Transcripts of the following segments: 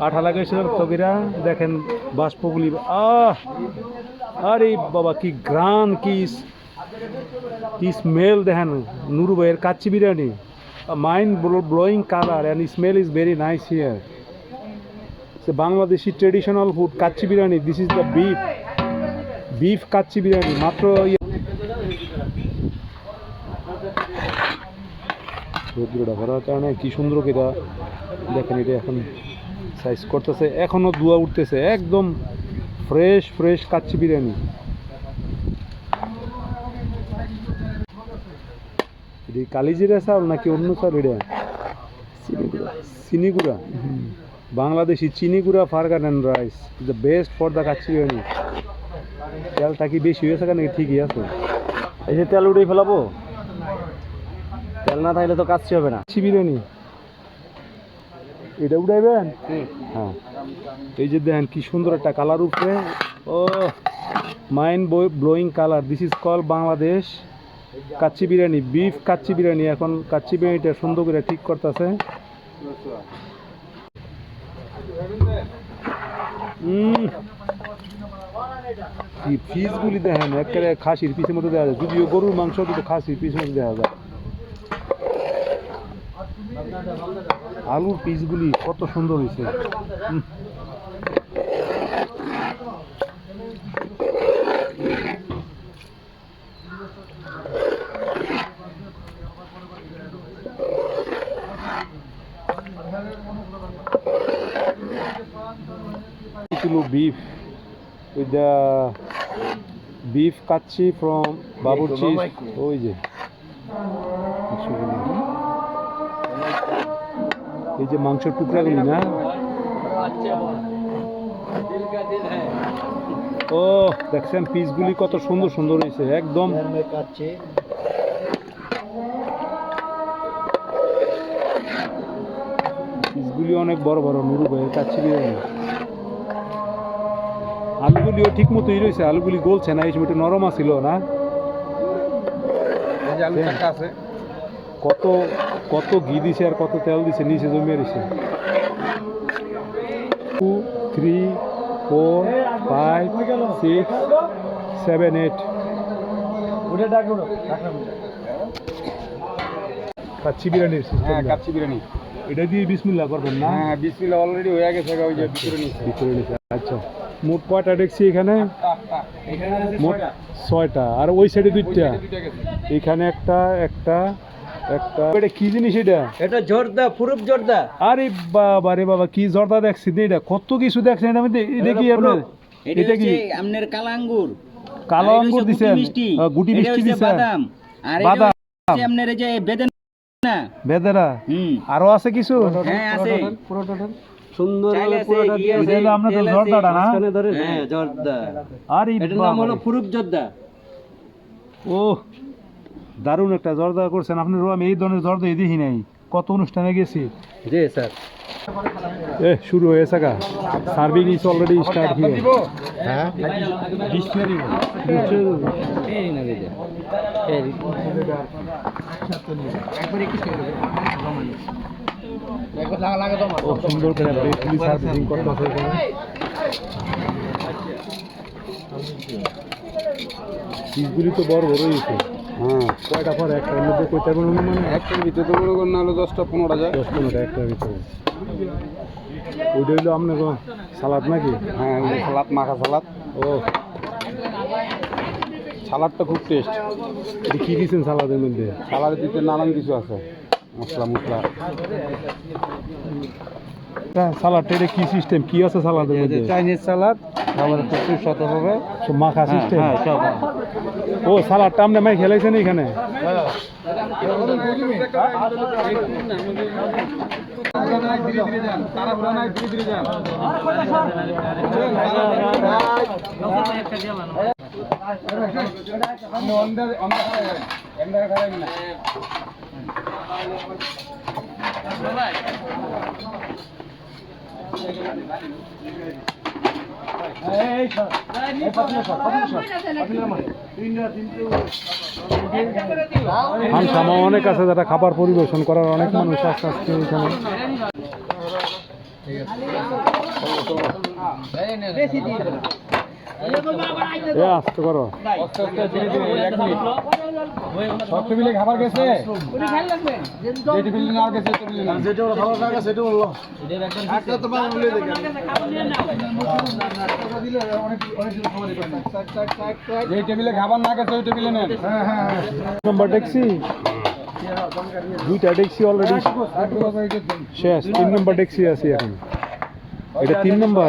আঠা লাগাইছিলাম তবিরা দেখেন বাষ্পগুলি, আহ! আরে বাবা, কি গ্রান কি কি স্মেল দেখেন, নুরু ভাইয়ের kacchi biryani. Mind blowing colour and smell is very nice here Bangladeshi traditional food kacchi biryani this is the beef beef kacchi biryani মাত্র ইয়ে- রোদ্রটা ভরার কারণে কি সুন্দর কেটা দেখেন এটা এখন সাইজ করতেছে এখনও ধোয়া উঠতেছে একদম ফ্রেশ ফ্রেশ কাচ্চি বিরিয়ানি। এটা কালিজিরা চাউল নাকি অন্য চাউল এটা? Chinigura. Bangladeshi Chinigura fragrant and rice the best for the kacchi biryani. তেলটা কি বেশি হয়েছে কেন ঠিকই আছে? এই যে তেল উড়িয়ে ফেলাবো? তেল না থাকলে তো কাচ্ছি হবে না। বিরিয়ানি। এটা উঠাইবেন হ্যাঁ। এই যে দেখেন কি সুন্দর একটা কালার উপরে ও mind blowing colour this is call Bangladesh kacchi biryani beef kacchi biryani. এখন কাচ্চি বিরিয়ানিটা সুন্দর করে ঠিক করতেছে। কি পিসগুলি দেখেন, একেবারে খাসির পিসের মধ্যে দেখা যায়। যদিও গরুর মাংস কিন্তু খাসির পিসের মধ্যে দেখা যায়। আলুর পিসগুলি কত সুন্দর হয়েছে। kilo beef with the beef kacchi from Baburchi. ওই যে। এই যে মাংসের টুকরাগুলি না? ও দেখছেন পিসগুলি কত সুন্দর সুন্দর হয়েছে একদম। পিসগুলি অনেক বড় বড় নুরু ভাইয়ের কাছে আলুগুলিও ঠিক মতোই রয়েছে আলুগুলি গলছে না এই সময় একটু নরম আছিল না। কত কত ঘি দিছে আর কত তেল দিছে নিচে জমিয়ে দিছে two three four five six seven eight. Kacchi বিরিয়ানির হ্যাঁ কাচ্ছি বিরিয়ানি। এটা দিয়ে বিসমিল্লা করবেন না? হ্যাঁ বিসমিল্লাহ অলরেডি হয়ে গেছে ওই যে ভিতরে নিচে আচ্ছা। মোট কয়টা দেখছি এখানে? মোট ছয়টা। আর ওই সাইডে দুইটা। এখানে একটা একটা একটা। এটা কি জিনিস এটা? এটা জোরদা পুরুপ জোরদা। আরে বাবা রে বাবা কি জর্দা দেখছি? এটা কত কিছু দেখছেন এটা মধ্যে এটা কি আপনার? এটা কি? আপনার কালো আঙ্গুর। কালো আঙ্গুর দিছেন? গুটি মিষ্টি। হচ্ছে দিছেন। বাদাম। আর এটা বাদাম। হচ্ছে আপনার এই যে বেদেনা। বেদেরা হুম। আরও আছে কিছু? হ্যাঁ আছে। সুন্দর চাইলে আছে, পুরোটা দিয়ে আছে, এটা তো জর্দাটা না? মাঝখানে ধরে হ্যাঁ। হ্যাঁ জর্দা। আরে এটার নাম হলো বাবা জর্দা। ও দারুণ একটা জর্দা করছেন। আপনি আমি এই ধরনের জর্দা এই দেখি নাই। কত অনুষ্ঠানে গেছি? জি স্যার। এ শুরু হয়েছে গা। Serving is already start here হ্যাঁ? ও সুন্দর করে প্লেটগুলি সার্ভিসিং করতেছে এখানে। পিসগুলি তো বড় বড় হয়েছে হ্যাঁ। কয়টা পর? একটার মধ্যে কয়টা মানে? একটার ভিতরে তো মনে করেন না হলো দশটা পনেরোটা যায়। দশ পনেরোটা একটার ভিতরে। ওইটা হইল আপনার সালাদ নাকি? হ্যাঁ সালাদ মাখা সালাদ। ও। সালাদটা খুব টেস্ট এটা কী দিয়েছেন সালাদের মধ্যে? সালাদের দিতে নানান কিছু আছে। মশলা মশলা। সালাড এটা কি সিস্টেম কি আছে সালাদের মধ্যে? চাইনিজ সালাদ আমাদের তো সুস্বাদ হবে। মাখা হ্যাঁ, হ্যাঁ, সিস্টেম ও সালাডটা আপনি মাই খেলাইছেন এখানে? আমরা হামসামা অনেক আছে যারা খাবার পরিবেশন করার অনেক মানুষ আস্তে আস্তে এখানে। ঠিক আছে এ আসতে করো। সব টেবিলে খাবার গেছে? যে টেবিলে না গেছে টেবিলে ওরা খাবার না গেছে সেটা বলল একটা তো বাংলা বলে দেখেন। যে টেবিলে খাবার না গেছে ওই টেবিলে নেন। হ্যাঁ হ্যাঁ ট্যাক্সি দুইটা ট্যাক্সি অলরেডি শেষ তিন নম্বর ট্যাক্সি আছে এখন। এটা তিন নম্বর।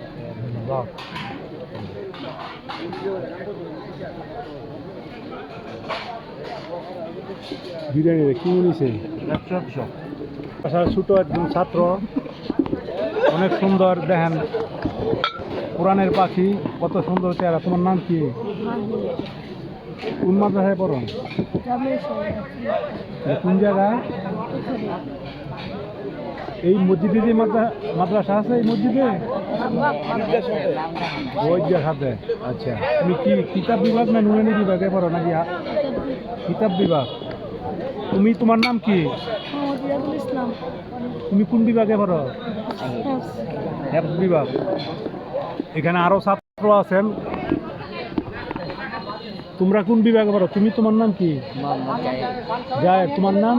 বিরিয়ানি রে কি নিছে? আচ্ছা ছোট একজন ছাত্র অনেক সুন্দর দেখেন কোরআনের পাখি কত সুন্দর চেহারা। তোমার নাম কি? কোন মাদ্রাসায় পড়ো? কোন জায়গায় এই মসজিদে যে মাদ্রা- মাদ্রাসা আছে এই মসজিদে? আচ্ছা। তুমি কি কিতাব বিভাগ না নুরানি বিভাগে পড়ো নাকি? কিতাব বিভাগ। তুমি তোমার নাম কি? তুমি কোন বিভাগে পড়ো? হেফ বিভাগ এখানে আরও ছাত্র আছেন। তোমরা কোন বিভাগে পড়ো? তুমি তোমার নাম কি? যায় তোমার নাম?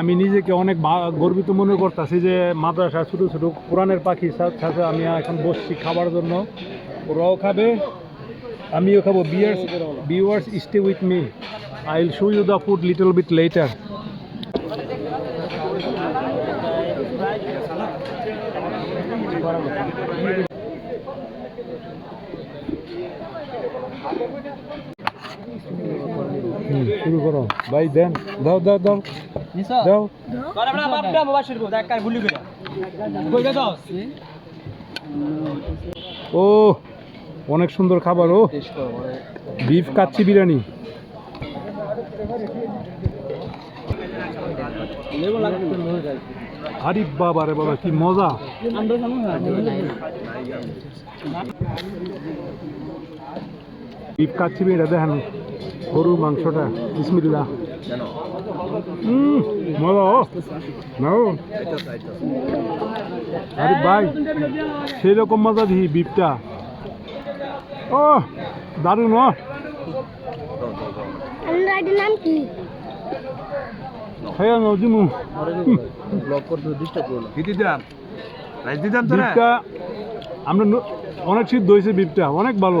আমি নিজেকে অনেক গর্বিত মনে করতেছি যে মাদ্রাসা ছোট ছোট কোরআনের পাখি সাথে আমি এখন বসছি খাবার জন্য। ওরাও খাবে, আমিও খাব। Dears viewers stay with me I will show you the food little bit later শুরু করো। ভাই দেন দাও দাও দাও। দাও। ও অনেক সুন্দর খাবার ও। বিফ কাচ্চি বিরিয়ানি। আরে বাবা রে বাবা কি মজা। বিফ কাচ্চি বিরিয়ানি দেখেন গরুর মাংসটা বিসমিল্লা হুম মজা ও নাও। আরে ভাই সেই রকম মজা দিই বিফটা ও দারুণ নাম কি? খাইয়া নাও দিমু আমরা ন- অনেক সিদ্ধ হয়েছে বিপটা অনেক ভালো।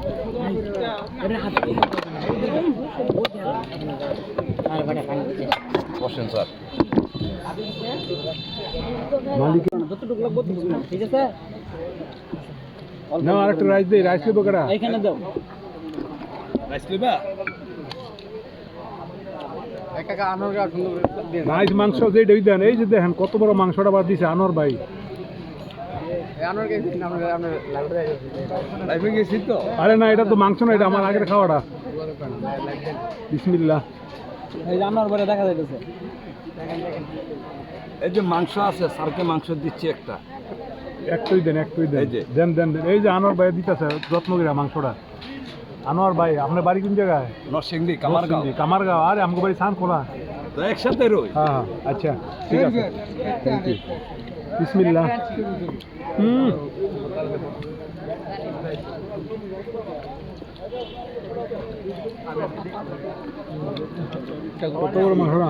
সই মালিক ঠিক আছে না আরেকটা রাইস দেই রাইস দেবো কেরা এখানে দাও রাইস মাংস যে দেন এই যে দেখেন কত বড় মাংসটা বাদ দিছে আনোয়ার ভাই। আরে না এটা তো মাংস না এটা আমার আগের খাওয়াটা। বিসমিল্লাহ। এই জানার পরে দেখা যাইতেছে। এই যে মাংস আছে স্যারকে মাংস দিচ্ছি একটা। একটুই দেন একটুই দেন। এই যে। দেন দেন দেন। এই যে আনোয়ার ভাই দিতেছে যত্নগিরা মাংসটা। আনোয়ার ভাই আপনার বাড়ি কোন জায়গায়? নরসিংদী কামারগাঁও। কামারগাঁও। আরে আমাকে বাড়ি সান খোলা তো একসাথে রই। হ্যাঁ হ্যাঁ আচ্ছা ঠিক আছে। থ্যাংক ইউ বিসমিল্লাহ। হুম। কত বড় মাংস না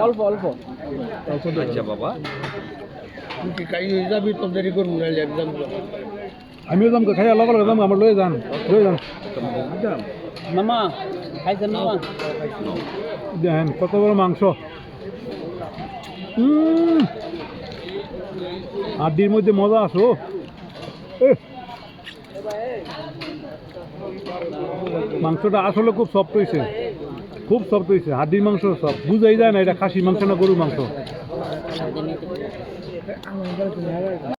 অল্প অল্প অল্প আমিও যাম খাই অলপ অলপ যাম আমার লয়ে যান লয়ে যান। মামা খাইছেন মামা? দেখেন কত বড় মাংস? উম, হাড্ডির মধ্যে মজা এহ। মাংসটা আসলে খুব সফট হয়েছে খুব সফট হয়েছে হাড্ডির মাংস সব বুঝাই যায় না এটা খাসি মাংস না গরুর মাংস। Emang 了